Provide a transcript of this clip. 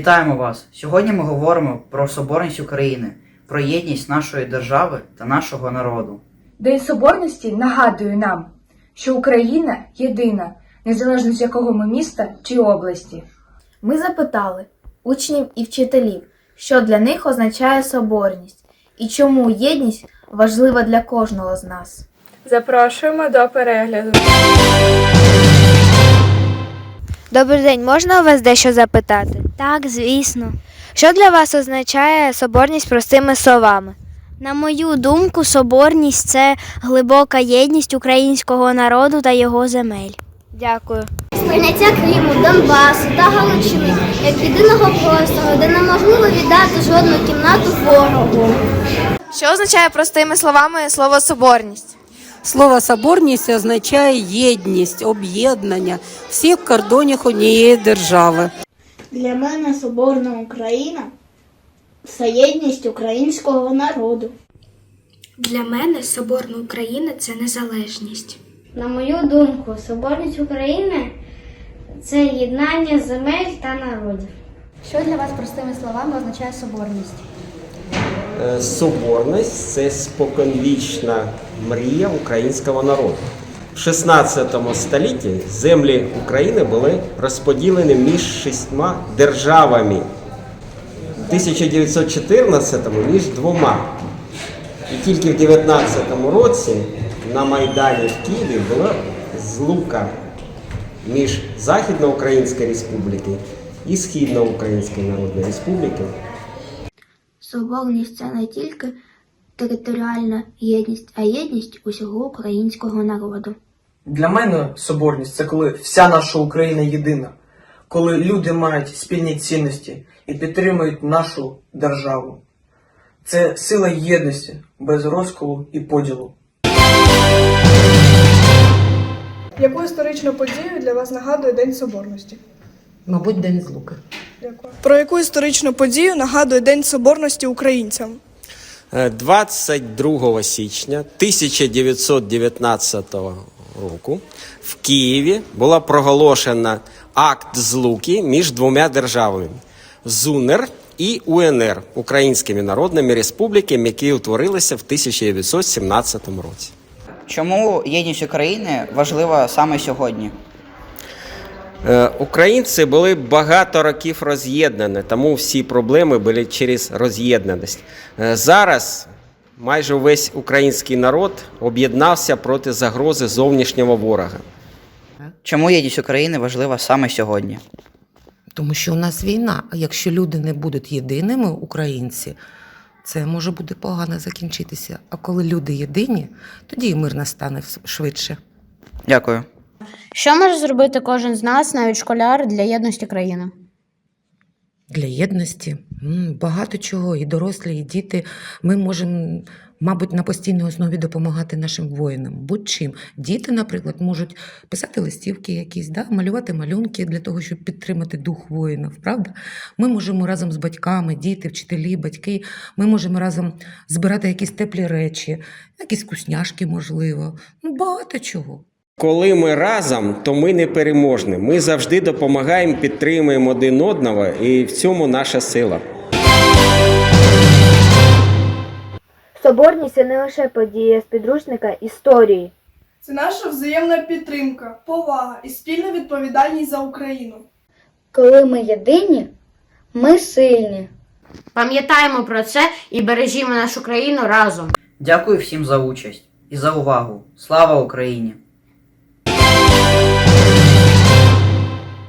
Вітаємо вас! Сьогодні ми говоримо про соборність України, про єдність нашої держави та нашого народу. День Соборності нагадує нам, що Україна єдина, незалежно з якого ми міста чи області. Ми запитали учнів і вчителів, що для них означає соборність і чому єдність важлива для кожного з нас. Запрошуємо до перегляду. Добрий день, можна у вас дещо запитати? Так, звісно. Що для вас означає соборність простими словами? На мою думку, соборність це глибока єдність українського народу та його земель. Дякую. Сприйняття Криму, Донбасу та Галичини як єдиного простору, де неможливо віддати жодну кімнату ворогу. Що означає простими словами слово соборність? Слово соборність означає єдність, об'єднання всіх кордонів однієї держави. Для мене Соборна Україна це єдність українського народу. Для мене Соборна Україна це незалежність. На мою думку, соборність України це єднання земель та народів. Що для вас простими словами означає соборність? Е, Соборність це споконвічна мрія українського народу. В 16 столітті землі України були розподілені між шістьма державами. В 1914 між двома. І тільки в 19 році на Майдані в Києві була злука між Західноукраїнською Республікою і Східноукраїнською Народною Республікою. Соборність це не тільки територіальна єдність, а єдність усього українського народу. Для мене соборність це коли вся наша Україна єдина, коли люди мають спільні цінності і підтримують нашу державу. Це сила єдності без розколу і поділу. Яку історичну подію для вас нагадує День Соборності? Мабуть, День Злуки. Дякую. Про яку історичну подію нагадує День Соборності українцям? Е, 22 січня 1919 року в Києві була проголошена акт злуки між двома державами ЗУНР і УНР Українськими Народними Республіками, які утворилися в 1917 році. Чому єдність України важлива саме сьогодні? Е, Українці були багато років роз'єднані, тому всі проблеми були через роз'єднаність. Е, Зараз майже весь український народ об'єднався проти загрози зовнішнього ворога. Чому єдність України важлива саме сьогодні? Тому що у нас війна, а якщо люди не будуть єдиними, українці, це може буде погано закінчитися. А коли люди єдині, тоді і мир настане швидше. Дякую. Що може зробити кожен з нас, навіть школяр, для єдності країни? Для єдності багато чого, і дорослі, і діти. Ми можемо, мабуть, на постійній основі допомагати нашим воїнам. Будь-чим. Діти, наприклад, можуть писати листівки якісь, да? малювати малюнки для того, щоб підтримати дух воїнів. Правда? Ми можемо разом з батьками, діти, вчителі, батьки. Ми можемо разом збирати якісь теплі речі, якісь вкусняшки, можливо. Ну, багато чого. Коли ми разом, то ми не переможні. Ми завжди допомагаємо, підтримуємо один одного, і в цьому наша сила. Соборність це не лише подія з підручника історії. Це наша взаємна підтримка, повага і спільна відповідальність за Україну. Коли ми єдині, ми сильні. Пам'ятаємо про це і бережімо нашу країну разом. Дякую всім за участь і за увагу. Слава Україні!